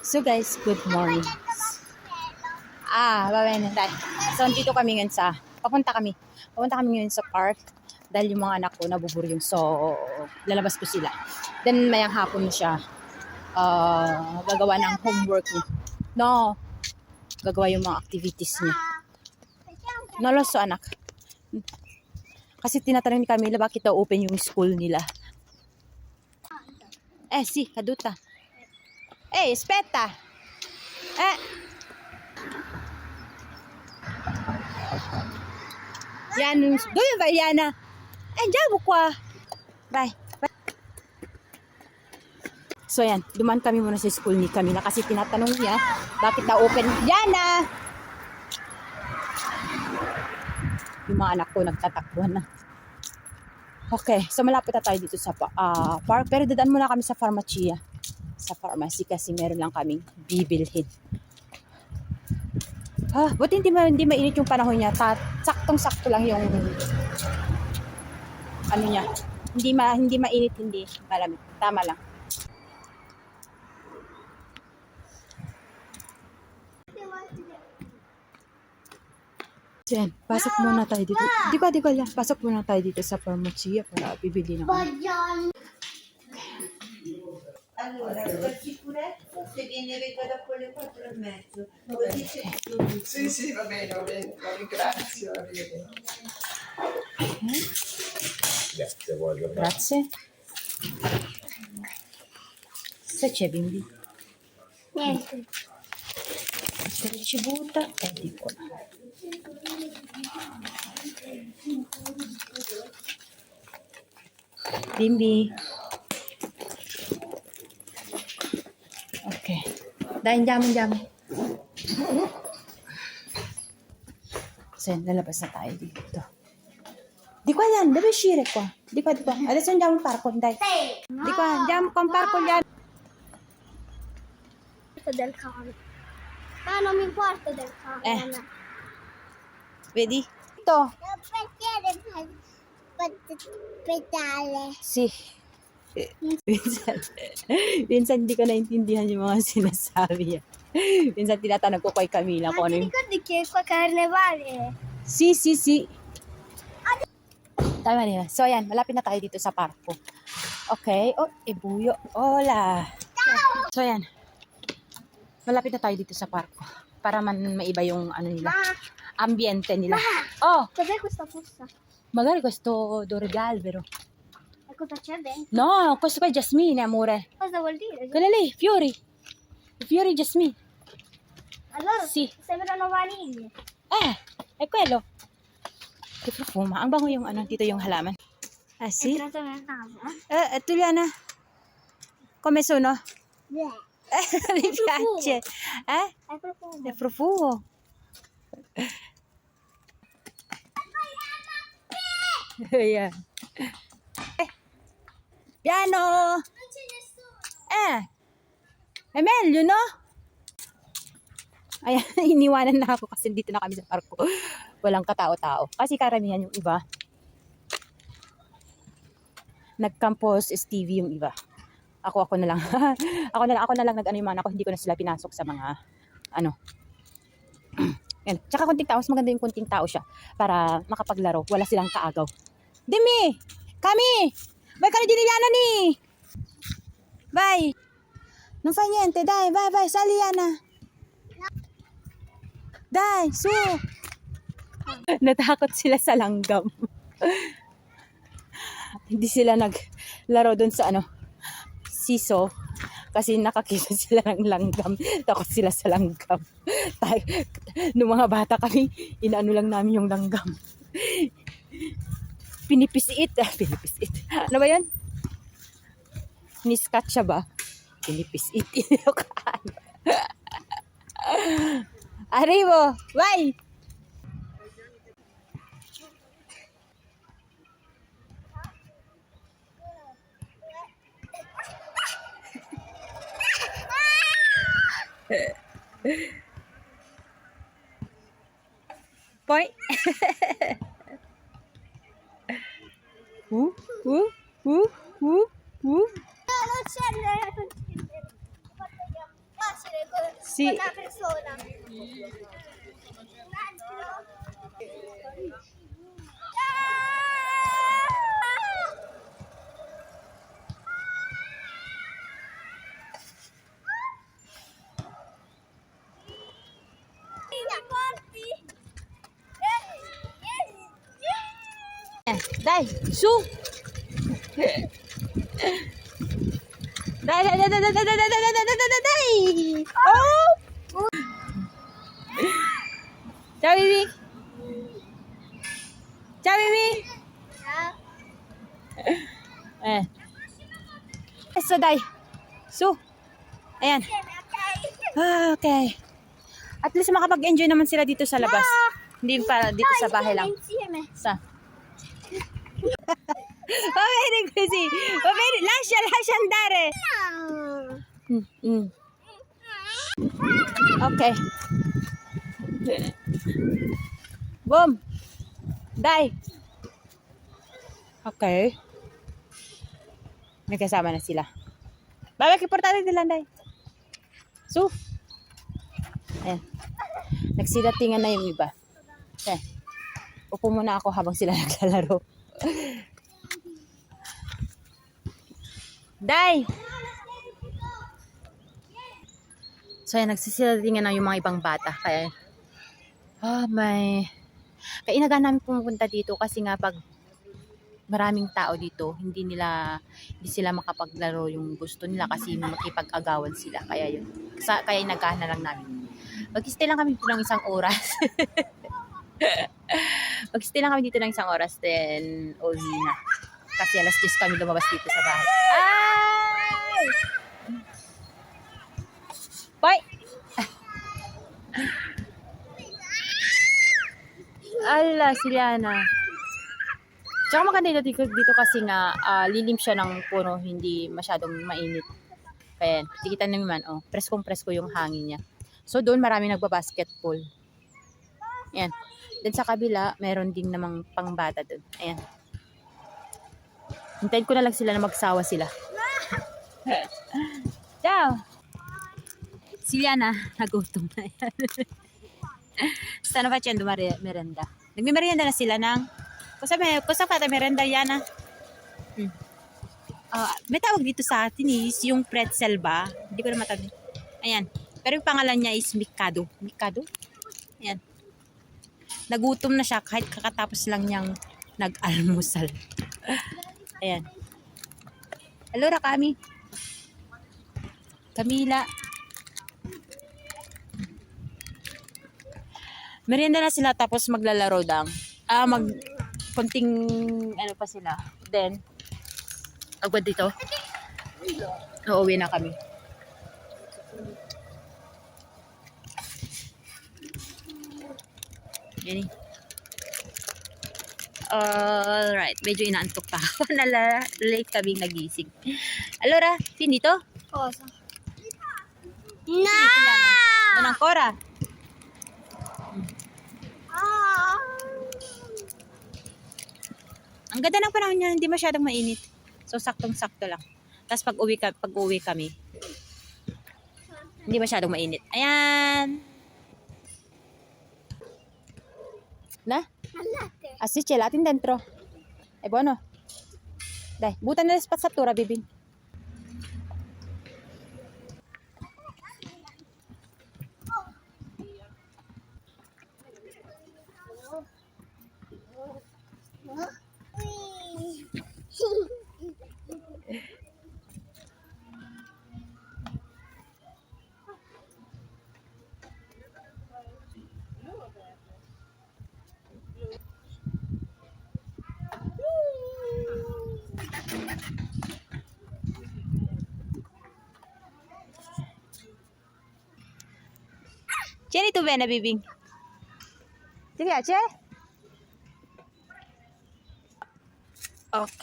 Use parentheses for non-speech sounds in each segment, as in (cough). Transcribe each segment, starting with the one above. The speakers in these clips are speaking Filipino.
So guys, good morning. Ah, babay na tayo. So, dito kami ngayon sa, papunta kami. Papunta kami ngayon sa park dahil yung mga anak ko nabuburyong. So, lalabas ko sila. Then, mayang hapon siya ah, gagawa ng homework niya. No, gagawa yung mga activities niya. Naloso anak. Kasi tinatanong ni Camila bakit daw open yung school nila. Eh, si, kaduta. Eh, aspetta. Eh. Yan, dove vai Yana? Eh, andiamo qua. Vai. vai. So yan, duman kami muna sa school ni Camila kasi tinatanong niya bakit na open. Yana! Yung mga anak ko nagtatakbuhan na. Okay, so malapit na tayo dito sa ah, park. Pero dadaan muna kami sa pharmacia. Sa pharmacy kasi meron lang kaming bibilhin. Ah, buti hindi, ma- hindi mainit yung panahon niya. Ta- saktong-sakto lang yung ano niya. Hindi ma hindi mainit, hindi malamig. Tama lang. Yan, pasok muna tayo dito. Di ba, di ba, lang, pasok muna tayo dito sa pharmacia para bibili ng. Allora, per sicurezza, se viene regala con le quattro e mezzo, così c'è più. Sì, sì, va bene, va bene, la ringrazio. Grazie, voglio. Grazie. Se c'è bimbi? Niente. Se ci butta e dico. Bimbi. Dai, andiamo, andiamo. So, yan, lalabas na tayo dito. Di qua yan, deve uscire qua. Di qua, di qua. Adesso andiamo al parco, dai. Di qua, andiamo con parco gli. Quarto del cane. Ma non mi importa del cane. Eh. Vedi? Ito. Non perché pedale. Si. Minsan, (laughs) minsan hindi ko naintindihan yung mga (laughs) sinasabi niya. Minsan tinatanong ko kay Camila kung ano yung... ricordi che qua carnevale? Si, si, si. Tama nila. So, ayan. Malapit na tayo dito sa parko. Okay. Oh, ibuyo. Hola. So, ayan. Malapit na tayo dito sa parko. Para man maiba yung ano nila. Ambiente nila. Oh, cos'è questa busta? magari questo d'oro d'albero. E cosa c'è dentro? No, questo qua è Jasmine, amore. Cosa vuol dire? Quelle lì, fiori. I fiori Jasmine. Allora Sì. sembrano vaniglie. Eh, è quello. Che profuma. Ang bango yung ano, dito yung halaman. Ah, È sì? naso. Eh, eh, Tuliana. Come sono? Eh. Eh, (laughs) mi piace. Eh? È profumo. È profumo. Ayan. (laughs) Piano. Eh. È meglio, no? Ayan, (laughs) iniwanan na ako kasi dito na kami sa parko. Walang katao-tao. Kasi karamihan yung iba. Nag-campus STV yung iba. Ako, ako na lang. (laughs) ako na lang, ako na lang nag-ano yung mga anak ko. Hindi ko na sila pinasok sa mga, ano. (clears throat) Yan. Tsaka kunting tao, maganda yung kunting tao siya para makapaglaro. Wala silang kaagaw. Demi! Kami! Vai ka na diniliana ni! Vai! Non fai niente, dai, vai, vai, sali Ana. Dai, su. (laughs) Natakot sila sa langgam. (laughs) Hindi sila naglaro doon sa ano, siso. Kasi nakakita (laughs) sila ng langgam. Takot sila sa langgam. Tay- Nung mga bata kami, inaano lang namin yung langgam. Pinipisiit. Ah, pinipisiit. Ano ba yan? Niskat siya ba? Pinipisiit. (laughs) Inokaan. Arrivo! Vai! (laughs) Poi. uh, uh, uh, uh, uh. No, non c'è. Non c'è. Facile. Si, Una persona. Su! Dai, dai, dai, dai, dai, dai, dai, dai, dai, dai, dai, dai! Oh! Ciao, Bibi! Ciao, Bibi! Eh. Eso, dai. Su. Ayan. Ah, okay. At least makapag-enjoy naman sila dito sa labas. Hindi pa dito sa bahay lang. Sa? Va bene, lascia, lascia andare. Mm, mm. Okay. Boom. Dai. Okay. May kasama na sila. Babak, importante nila, Dai. Su. Ayan. Nagsidatingan na yung iba. Okay. Upo muna ako habang sila (laughs) naglalaro. Day! So, ayan, nagsisilatingan na yung mga ibang bata. Kaya, ah, may... Kaya inaga namin pumupunta dito kasi nga pag maraming tao dito, hindi nila, hindi sila makapaglaro yung gusto nila kasi makipag-agawan sila. Kaya yun. Sa, kaya inagahan na lang namin. Mag-stay lang kami ng isang oras. (laughs) Mag-stay lang kami dito ng isang oras, then uwi na. Kasi alas 10 kami lumabas dito sa bahay. Ay! Boy! Ala, si Liana. Tsaka maganda dito, dito kasi nga ah, lilim siya ng puno, hindi masyadong mainit. Kaya, tikita naman, oh, preskong-presko yung hangin niya. So, doon marami nagbabasketball. Yan. Then sa kabila, meron din namang pangbata doon. Ayan. Hintayin ko na lang sila na magsawa sila. (laughs) Ciao! Si Liana, nagutom na yan. (laughs) Stanno facendo mare- merenda. Nagmimerienda na sila ng... Cosa, me, cosa fate merenda, Liana? Hmm. Ah, may tawag dito sa atin is yung pretzel ba? Hindi ko na matag. Ayan. Pero yung pangalan niya is Mikado. Mikado? Ayan. Nagutom na siya kahit kakatapos lang niyang nag-almusal. (laughs) Ayan. Allora, kami. Camila. Merienda na sila tapos maglalaro lang. Ah, mag konting ano pa sila. Then, agad dito. Uuwi na kami. Yan eh. Alright, medyo inaantok pa ako. (laughs) Nala, late kami nagising. Allora, finito? Cosa? No! Doon ang Cora. Ah. Ang ganda ng panahon niya, hindi masyadong mainit. So, saktong-sakto lang. Tapos pag uwi, ka, pag uwi kami, hindi masyadong mainit. Ayan! Na? Al latte. Sì, c'è dentro. È buono? Dai, butta nella spazzatura, Bibin. Jenny tu bene Bibi? Ti piace? Ok.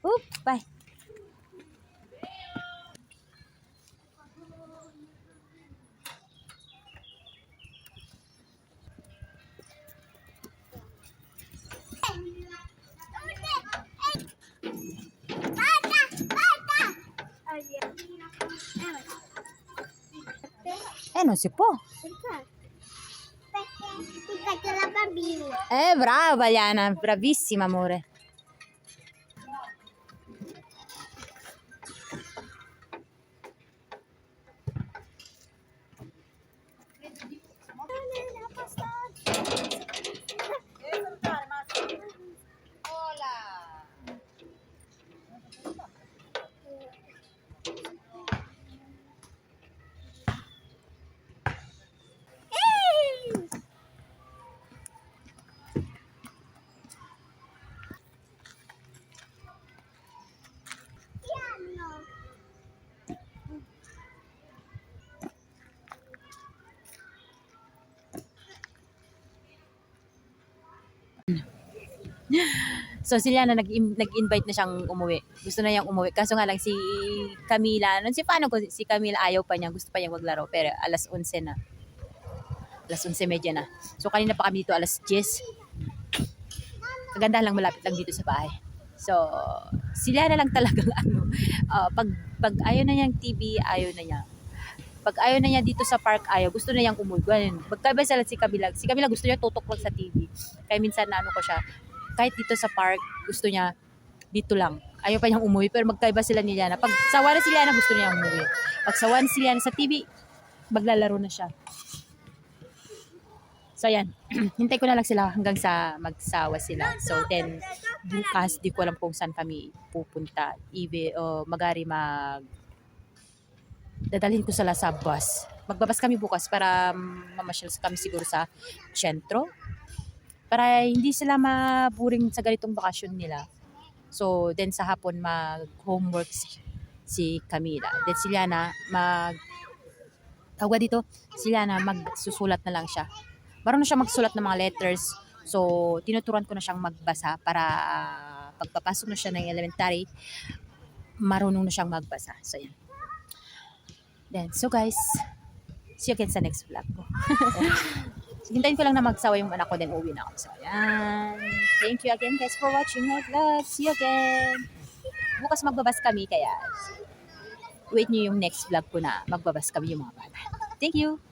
Uh, vai. Eh, non si può. bambino. Eh, brava Baliana, bravissima amore. So, si Liana, nag- nag-invite na siyang umuwi. Gusto na niyang umuwi. Kaso nga lang, si Camila, nun si paano ko, si Camila ayaw pa niya, gusto pa niyang maglaro. Pero alas 11 na. Alas 11.30 na. So, kanina pa kami dito, alas 10. Kaganda lang, malapit lang dito sa bahay. So, si Liana lang talagang (laughs) ano, ah, pag, pag ayaw na niyang TV, ayaw na niya. Pag ayaw na niya dito sa park, ayaw. Gusto na niyang umuwi. Ganun. Magkaiba sila si Camila. Si Camila gusto niya tutok lang sa TV. Kaya minsan na ano ko siya, kahit dito sa park, gusto niya dito lang. Ayaw pa niyang umuwi, pero magkaiba sila ni Liana. Pag sawa na si Liana, gusto niya umuwi. Pag sawa na si Liana sa TV, maglalaro na siya. So, ayan. (clears throat) Hintay ko na lang sila hanggang sa magsawa sila. So, then, bukas, di ko alam kung saan kami pupunta. Ibe, o magari mag... Dadalhin ko sila sa bus. Magbabas kami bukas para mamasyal kami siguro sa sentro para hindi sila maburing sa ganitong bakasyon nila. So, then sa hapon mag-homework si, si Camila. Then si Liana mag tawag dito, si Liana magsusulat na lang siya. Marunong siya magsulat ng mga letters. So, tinuturuan ko na siyang magbasa para ah, pagpapasok na siya ng elementary, marunong na siyang magbasa. So, yan. Then, so guys, see you again sa next vlog ko. (laughs) Hintayin ko lang na magsawa yung anak ko, then uwi na ako. So, ayan. Thank you again guys for watching my vlog. See you again. Bukas magbabas kami, kaya wait nyo yung next vlog ko na magbabas kami yung mga bata. Thank you.